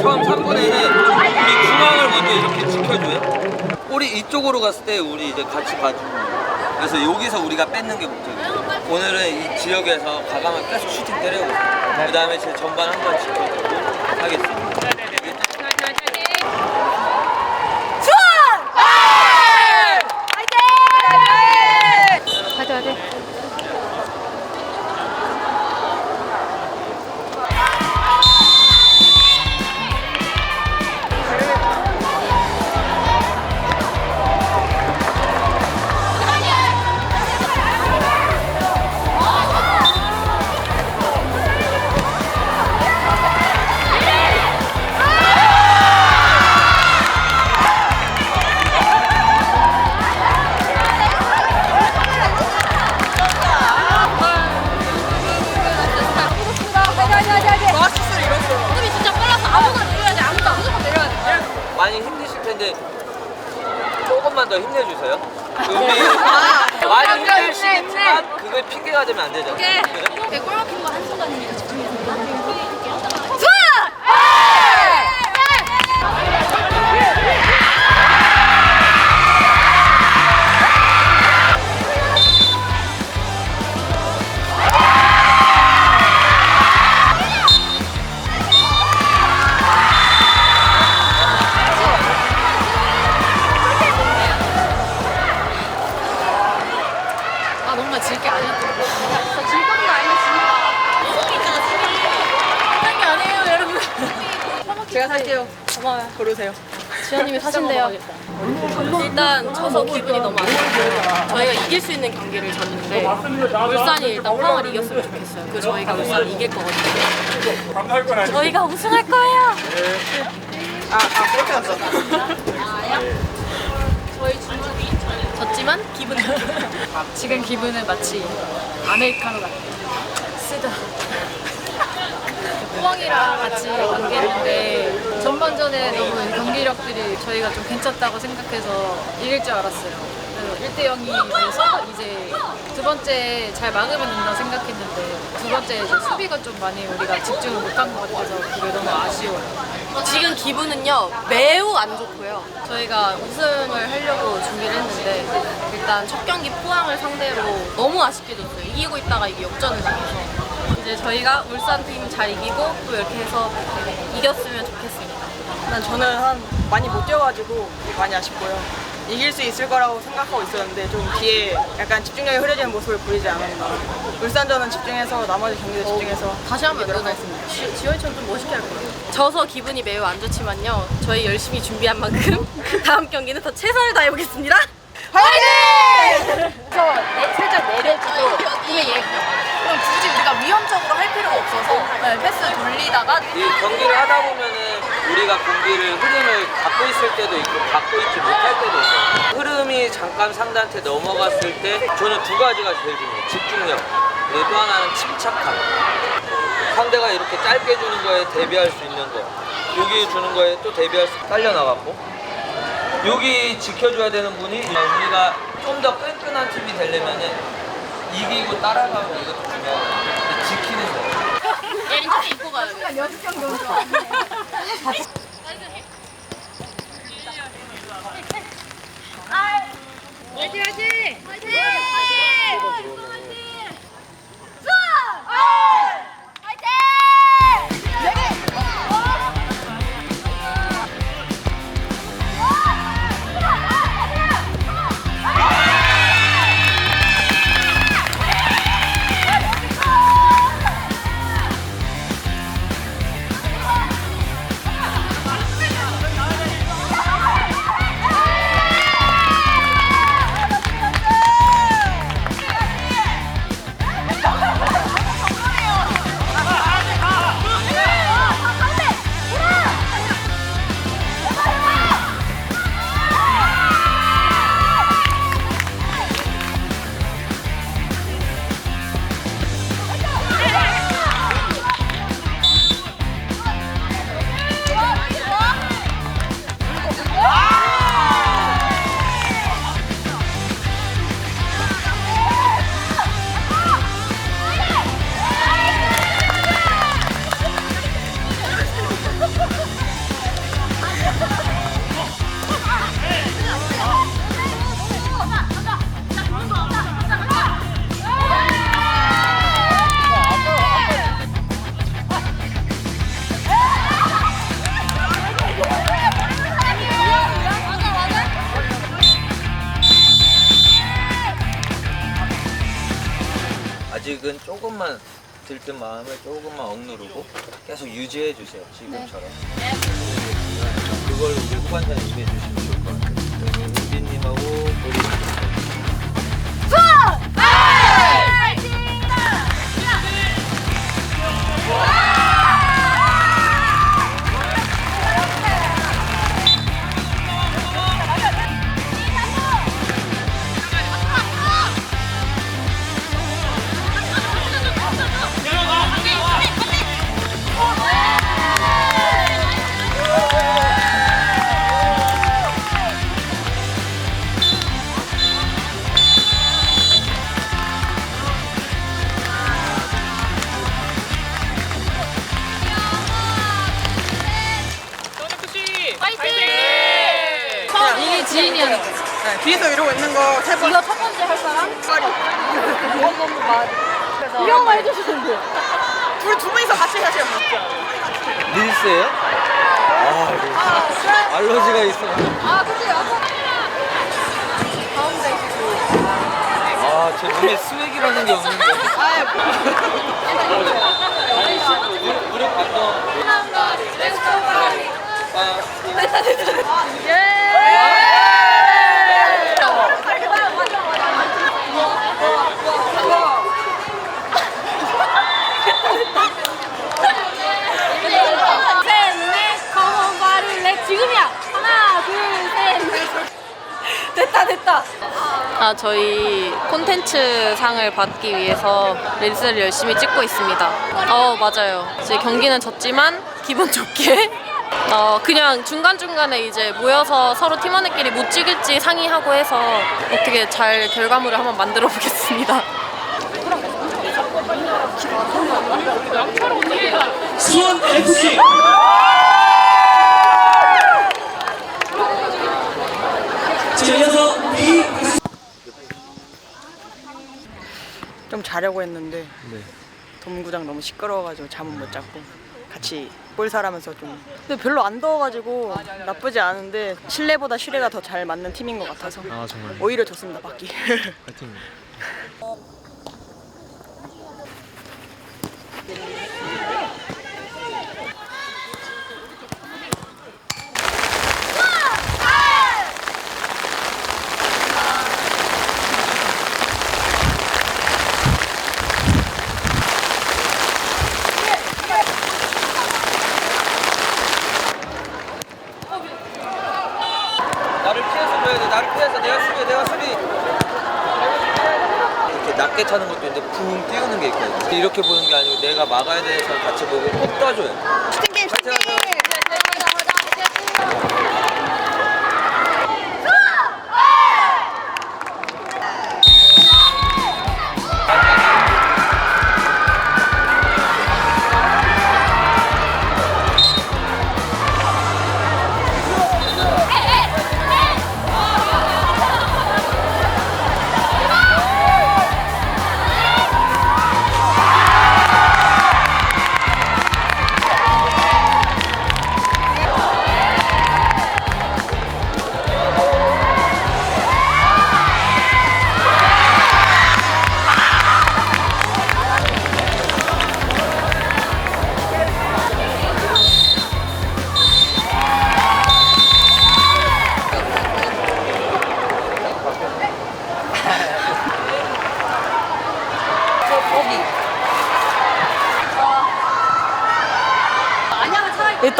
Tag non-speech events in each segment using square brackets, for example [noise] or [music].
처음 3분에는 우리 중앙을 먼저 이렇게 지켜줘요. 볼이 이쪽으로 갔을 때 우리 이제 같이 봐주는. 그래서 여기서 우리가 뺏는 게 목적이에요. 오늘은 이 지역에서 과감하게 계속 슈팅 때려보고 그 다음에 제 전반 한 번 지켜주고 그게 핑계가 되면 안. 그죠? 네, 골 막힌 거 한순간이니까 집중해서. 아 제가 살게요. 고마워요. 고르세요. 지현님이 사신대요 일단 져서 기분이 너무 안 좋고 저희가 이길 수 있는 경기를 졌는데 울산이 일단 포항을 이겼으면 좋겠어요 그 저희가 울산을 이길 거거든요 저희가 우승할 거예요 아, 아, 그렇게 왔어. 저희 준준이 졌지만 기분 [laughs] 지금 기분은 마치 아메리카노 같아요 쓰다 포항이랑 같이 경기했는데 전반전에 너무 경기력들이 저희가 좀 괜찮다고 생각해서 이길 줄 알았어요. 그래서 1대 0이 돼서 이제 두 번째 잘 막으면 된다 생각했는데 두 번째 이제 수비가 좀 많이 우리가 집중을 못한 것 같아서 그게 너무 아쉬워요. 지금 기분은요 매우 안 좋고요. 저희가 우승을 하려고 준비를 했는데 일단 첫 경기 포항을 상대로 너무 아쉽게 졌어요. 이기고 있다가 이게 역전을 당해서 이제 저희가 울산 팀 잘 이기고 또 이렇게 해서 이겼으면 좋겠습니다. 난 저는 한 많이 못 뛰어가지고 많이 아쉽고요. 이길 수 있을 거라고 생각하고 있었는데 좀 뒤에 약간 집중력이 흐려지는 모습을 보이지 않았나. 울산전은 집중해서 나머지 경기도 집중해서 다시 한번 연습하겠습니다. 지호이처럼 좀 멋있게 할 거예요. 져서 기분이 매우 안 좋지만요. 저희 열심히 준비한 만큼 [laughs] 다음 경기는 더 최선을 다해보겠습니다. [laughs] 살짝 내려주고 꿈에 얘 기. 그럼 굳이 우리가 위험적으로 할 필요가 없어서 네, 패스 돌리다가 이 경기를 하다 보면은 우리가 공기를 흐름을 갖고 있을 때도 있고 갖고 있지 못할 때도 있어요. 흐름이 잠깐 상대한테 넘어갔을 때 저는 두 가지가 제일 중요해요. 집중력 그리고 또 하나는 침착함. 상대가 이렇게 짧게 주는 거에 대비할 수 있는 거. 여기 주는 거에 또 대비할 수 딸려 나갔고 여기 지켜줘야 되는 분이 우리가 좀 더 끈끈한 팀이 되려면은 이기고 따라가고 이것도 중요하고 근데 지키는 거. 예린 씨 입고 가야 돼. 화이팅, 화이팅! 조금만 들뜬 마음을 조금만 억누르고 계속 유지해 주세요. 지금처럼. 그걸 우리 후반전에 임해 주시면 좋을 것 같아요. 은빈님하고 우리 이거 첫 번째 할 사람? 빨리. 이런 거 해주시는데. 둘, 두 분이서 같이 하세요. 릴스예요? 아, 이거 알러지가 있어. 아, 근데 약간 아, 제 눈에 스웩이라는 게 없는데. 무릎, 무릎 감동. 아, 셋, 넷, 컴온, 바를 넷. 지금이야. 하나, 둘, 셋, 넷. 됐다, 됐다. 아, 저희 콘텐츠 상을 받기 위해서 릴스를 열심히 찍고 있습니다. 어, 맞아요. 이제 경기는 졌지만 기분 좋게 어, 그냥 중간중간에 이제 모여서 서로 팀원들끼리 뭐 찍을지 상의하고 해서 어떻게 잘 결과물을 한번 만들어 보겠습니다. 수원 FC 자 이어서 B 좀 자려고 했는데 네. 동구장 너무 시끄러워가지고 잠은 못 잤고 같이 볼살하면서 좀 근데 별로 안 더워가지고 나쁘지 않은데 실내보다 실외가 더 잘 맞는 팀인 것 같아서 아 정말 오히려 좋습니다 바퀴 파이팅. [laughs]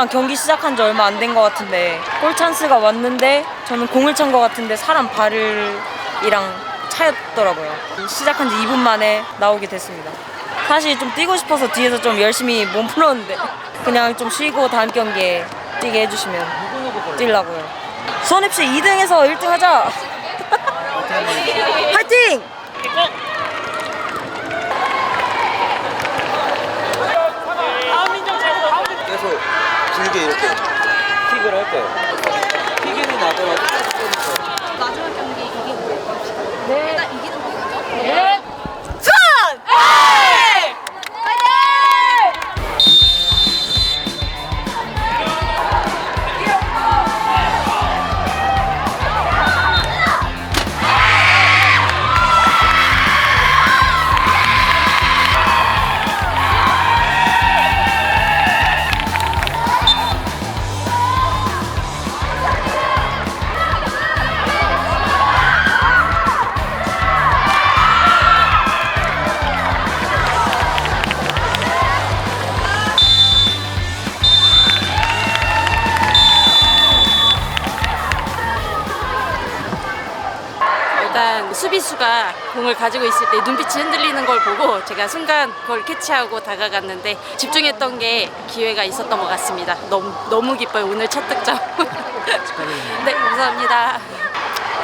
일단 경기 시작한 지 얼마 안 된 것 같은데 골 찬스가 왔는데 저는 공을 찬 것 같은데 사람 발이랑 차였더라고요. 시작한 지 2분 만에 나오게 됐습니다. 사실 좀 뛰고 싶어서 뒤에서 좀 열심히 몸 풀었는데 [laughs] 그냥 좀 쉬고 다음 경기에 뛰게 해주시면 뛰려고요. 수원FC 2등에서 1등 하자. [laughs] 화이팅! 계속 길게 이렇게 킥을 할 거예요. 킥이 나더라도 마지막 경 공을 가지고 있을 때 눈빛이 흔들리는 걸 보고 제가 순간 그걸 캐치하고 다가갔는데 집중했던 게 기회가 있었던 것 같습니다. 너무 너무 기뻐요. 오늘 첫 득점. [laughs] 네, 감사합니다.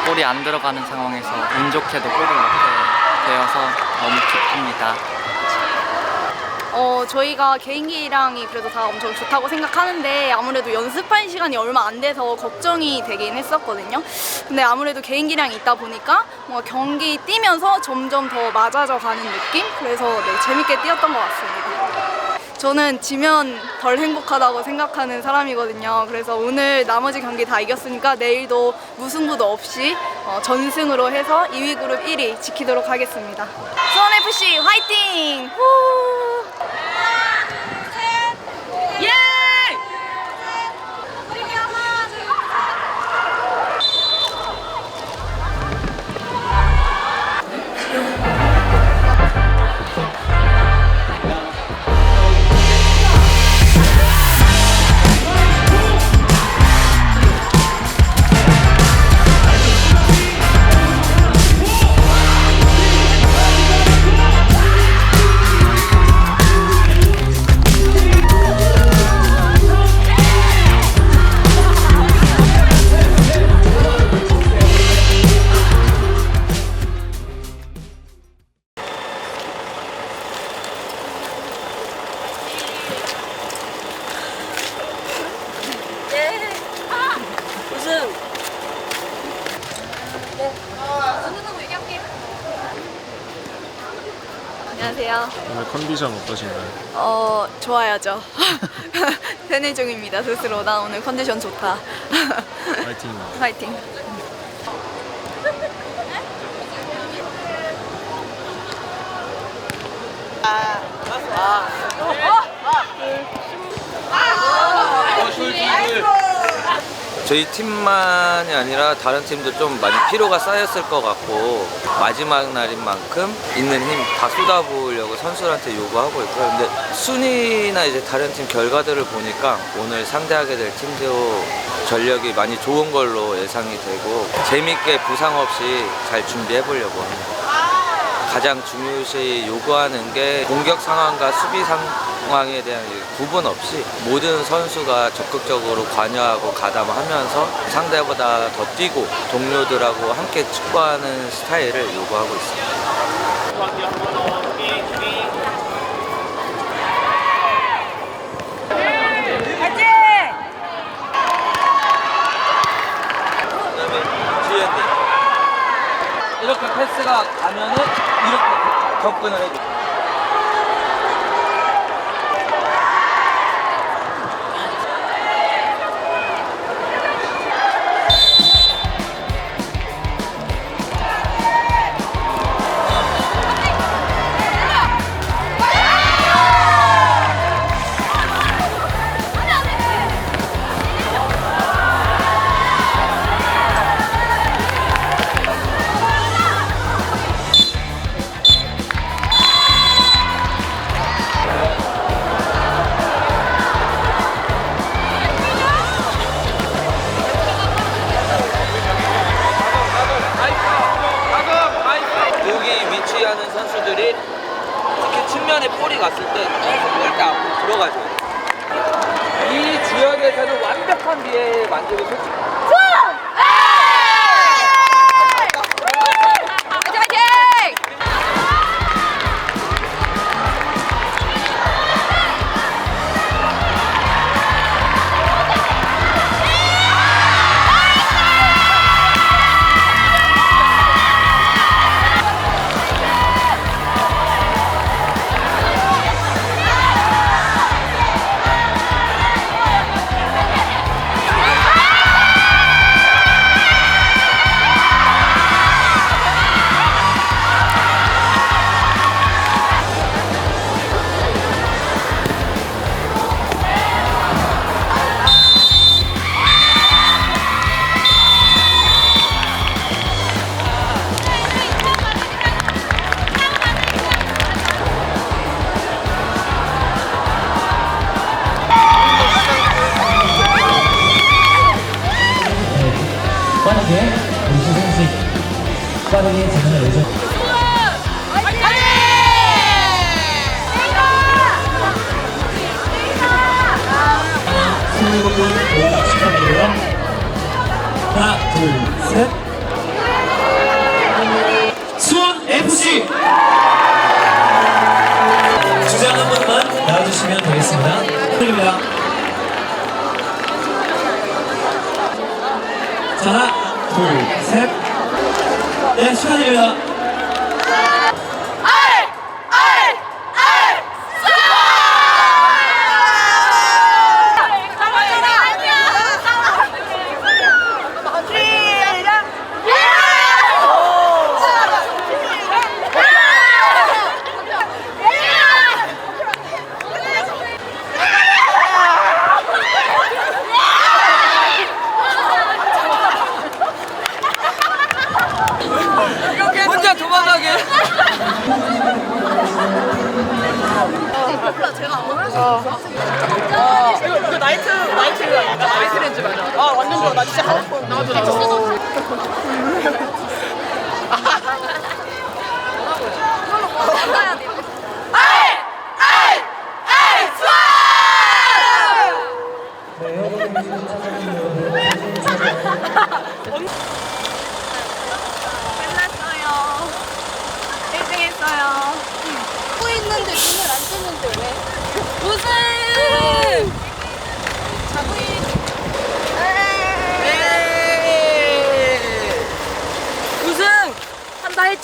골이 안 들어가는 상황에서 운 좋게도 골을 넣게 되어서 너무 기쁩니다. 어, 저희가 개인기량이 그래도 다 엄청 좋다고 생각하는데 아무래도 연습한 시간이 얼마 안 돼서 걱정이 되긴 했었거든요. 근데 아무래도 개인기량이 있다 보니까 뭔가 경기 뛰면서 점점 더 맞아져 가는 느낌? 그래서 네, 재밌게 뛰었던 것 같습니다. 저는 지면 덜 행복하다고 생각하는 사람이거든요. 그래서 오늘 나머지 경기 다 이겼으니까 내일도 무승부도 없이 어, 전승으로 해서 2위 그룹 1위 지키도록 하겠습니다. 수원FC 화이팅! 후! 컨디션 어떠신가요? 어, 좋아야죠. [laughs] 세뇌 중입니다, 스스로. 나 오늘 컨디션 좋다. 파이팅. 화이팅. [laughs] 저희 팀만이 아니라 다른 팀도 좀 많이 피로가 쌓였을 것 같고 마지막 날인 만큼 있는 힘 다 쏟아부으려고 선수들한테 요구하고 있고요. 근데 순위나 이제 다른 팀 결과들을 보니까 오늘 상대하게 될 팀도 전력이 많이 좋은 걸로 예상이 되고 재밌게 부상 없이 잘 준비해 보려고 합니다. 가장 중요시 요구하는 게 공격 상황과 수비 상황 에 대한 구분 없이 모든 선수가 적극적으로 관여하고 가담하면서 상대보다 더 뛰고 동료들하고 함께 축구하는 스타일을 요구하고 있습니다. 이렇게 패스가 가면은 이렇게 접근을 해줘. 모두. 하나, 둘, 셋. 수원 FC 주장 한 번만 나와주시면 되겠습니다. 드립니다. 자, 하나. 네, 축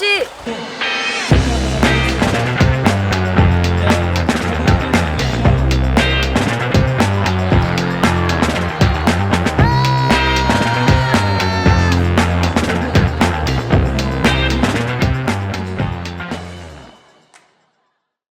혹?